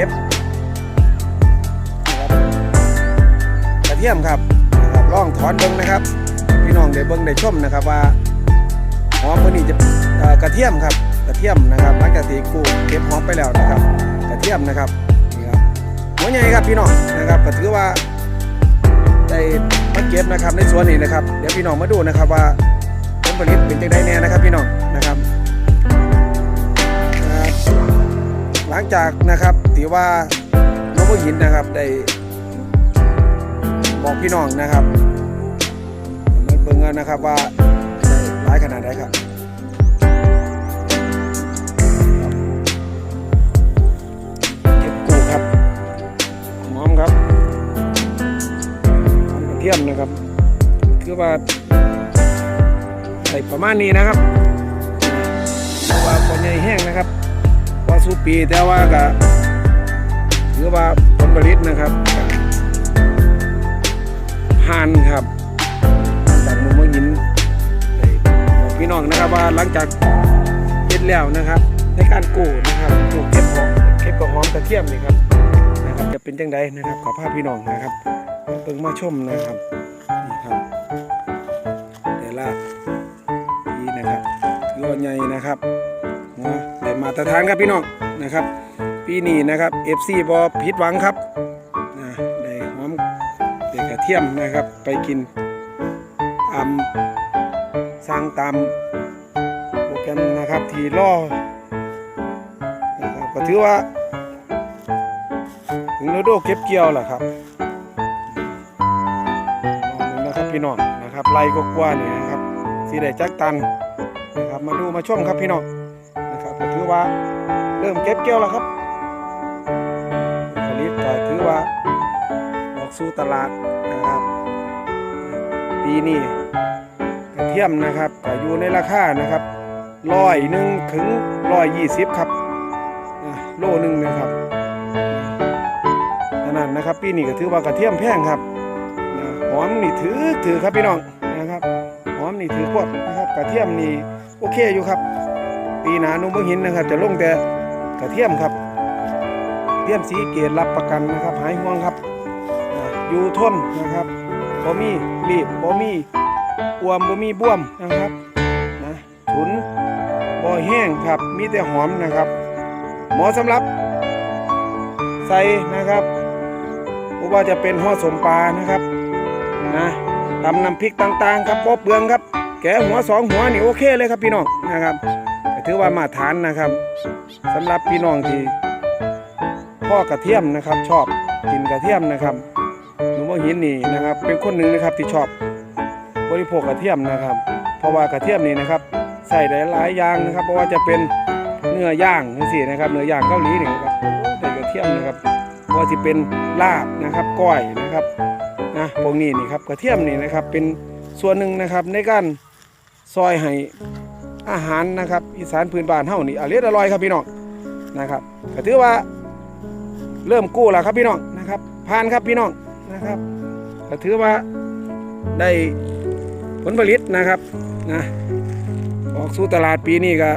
ก็บนะครับกระเทียมครับนะครับลองถอนเบิ่งนะครับ พี่น้องได้เบิ่งได้ชมนะครับว่าหอมตัวนี้จะกระเทียมครับกระเทียมนะครับหลังจากที่กูเก็บหอมไปแล้วนะครับ กระเทียมนะครับนี่ครับหัวใหญ่ครับพี่น้องนะครับก็ถือว่าได้มาเก็บนะครับในสวนนี้นะครับเดี๋ยวพี่น้องมาดูนะครับว่าผลผลิตเป็นจังไดแน่นะครับพี่น้อง หลังจากนะครับถือว่าน้องผู้หินนะครับได้บอกพี่น้องนะครับมาเบิ่งกันนะครับว่าได้หลายขนาดไหนครับเก็บกูครับหอมครับกระเทียมนะครับ คือว่าใส่ประมาณนี้นะครับเพราะว่าผลใหญ่แห้งนะครับ ว่าสูปีแต่ว่าก็ถือว่าผลผลิตนะครับผ่านครับจากหนุ่มเมืองหินบอกพี่น้องนะครับว่าหลังจากเฮ็ดแล้วนะครับ ในการกู้นะครับกู้เก็บหอมเก็บกับหอมกระเทียมนี่ครับนะครับ จะเป็นจังไดนะครับขอภาพพี่น้องนะครับเพิ่งมาชมนะครับนี่ครับแต่ละปีนะครับถือว่าใหญ่นะครับ หัวได้มาตรฐานครับพี่น้องนะครับปีนี้นะครับ FC บอผิดหวังครับนะได้หอมได้กระเทียมนะครับ ไปกินตามสร้างตามโปรแกรมนะครับทีล่อนะครับก็ถือว่า ถึงฤดูเก็บเกี่ยวแหละครับลองนะครับพี่น้องนะครับไล่ก็กว่านี่นะครับสีได้จักตันนะครับมาดูมาชมครับพี่น้อง ว่าเริ่มเก็บเกี่ยวแล้วครับผลิตก็ถือว่าออกสู่ตลาดนะครับ ปีนี้กระเทียมนะครับก็อยู่ในราคานะครับร้อยหนึ่งถึงร้อยยี่สิบครับโลหนึ่งนะครับนาดนนะครับ ปีนี้ก็ถือว่ากระเทียมแพงครับหอมนี่ถือถือครับพี่น้องนะครับหอมนี่ถือพวดนะครับกระเทียมนี่โอเคอยู่ครับ ปีหนาหนุ่มเบิ่งหินนะครับ จะลงแต่กระเทียมครับเทียมสีเกตรับประกันนะครับ หายห่วงครับอยู่ทนนะครับบ่มีรีบบ่มีอวมบ่มีบวมนะครับนะถุนบ่แห้งครับมีแต่หอมนะครับ หมาะสำหรับใส่นะครับบ่ว่าจะเป็นห่อสมปลานะครับนะตำน้ำพริกต่างๆ ครับบ่เปลืองครับ แกะหัวสองหัวนี่โอเคเลยครับพี่น้องนะครับ ถือว่ามาตรฐานนะครับสำหรับพี่น้องที่พ่อกระเทียมนะครับ ชอบกินกระเทียมนะครับหนูว่าหินนี่นะครับ เป็นคนหนึ่งนะครับที่ชอบบริโภคกระเทียมนะครับ เพราะว่ากระเทียมนี่นะครับ ใส่ได้หลายอย่างนะครับ เพราะว่าจะเป็นเนื้อย่างนี่สินะครับเนื้อย่างเกาหลีนี่ครับโอ้ได้กระเทียมนะครับว่าจะเป็นลาบนะครับก้อยนะครับนะพวกนี้นี่ครับกระเทียมนี่นะครับเป็นส่วนหนึ่งนะครับในการซอยให้ อาหารนะครับอีสานพื้นบ้านเฮานี่อร่อยอร่อยครับพี่น้องนะครับก็ถือว่าเริ่มกู้แล้วครับพี่น้องนะครับผ่านครับพี่น้องนะครับก็ถือว่าได้ผลผลิตนะครับนะออกสู่ตลาดปีนี้ก็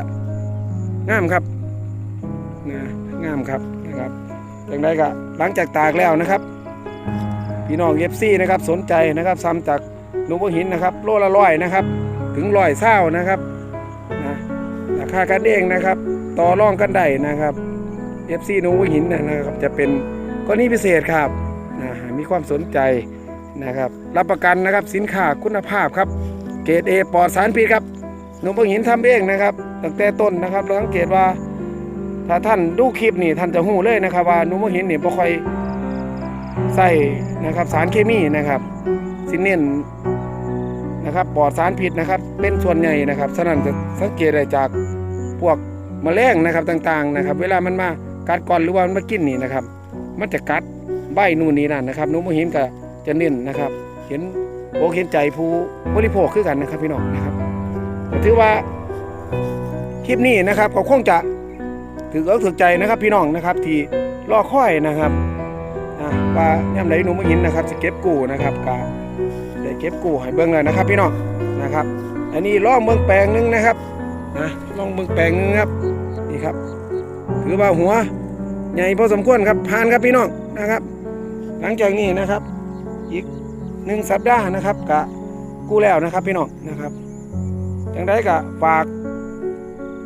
งามครับนะงามครับนะครับอย่างไรก็หลังจากตากแล้วนะครับ พี่น้องเอฟซีนะครับสนใจนะครับซ้ำจากหนูพหินนะครับ โลละร้อยนะครับ ถึงร้อยเศร้านะครับ คากันเองนะครับ ต่อรองกันได้นะครับเอฟซีหนูหินนะครับ จะเป็นกรณีพิเศษครับนะมีความสนใจนะครับ รับประกันนะครับสินค้าคุณภาพครับ เกรดเอปลอดสารพิษครับหนูพหินทำเองนะครับตั้งแต่ต้นนะครับเราสังเกตว่าถ้าท่านดูคลิปนี่ท่านจะหูเลยนะครับ ว่าหนูมหินนี่บ่ค่อยใส่นะครับสารเคมีนะครับสิเน้นนะครับปลอดสารพิษนะครับ เป็นส่วนใหญ่นะครับฉะนั้นจะสังเกตได้จาก พวกแมลงนะครับต่างๆนะครับ เวลามันมากัดก่อนหรือว่ามันมากินนี่นะครับ มันจะกัดใบนู่นนี่นั่นนะครับหนูมหินก็จะเน้นนะครับ เห็นโอกเห็นใจผู้บริโภคคือกันนะครับพี่น้องนะครับก็ถือว่าคลิปนี้นะครับก็คงจะถือเอาถือใจนะครับพี่น้องนะครับ ที่รอค่อยนะครับอ่าว่าย่ำไรหนูมาหินนะครับจะเก็บกู้นะครับกาได้เก็บกู้ให้เบิ่งเลยนะครับ พี่น้องนะครับ อันนี้ล่องเมืองแปลงหนึงนะครับ นะลองเมืองแปลงนึงครับนี่ครับถือว่าหัวใหญ่พอสมควรครับผ่านครับพี่น้องนะครับ หลังจากนี้นะครับ อีกหนึ่งสัปดาห์นะครับกะกู้แล้วนะครับพี่น้องนะครับจังได้กะฝาก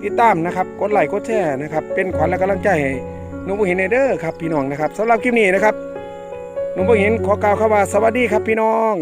ติดตามนะครับกดไลค์กดแชร์นะครับ เป็นขวัญและกำลังใจให้นุ่มเห็นในเด้อครับพี่น้องนะครับสำหรับคลิปนี้นะครับนุ่มเห็นขอกล่าวคำว่าสวัสดีครับพี่น้อง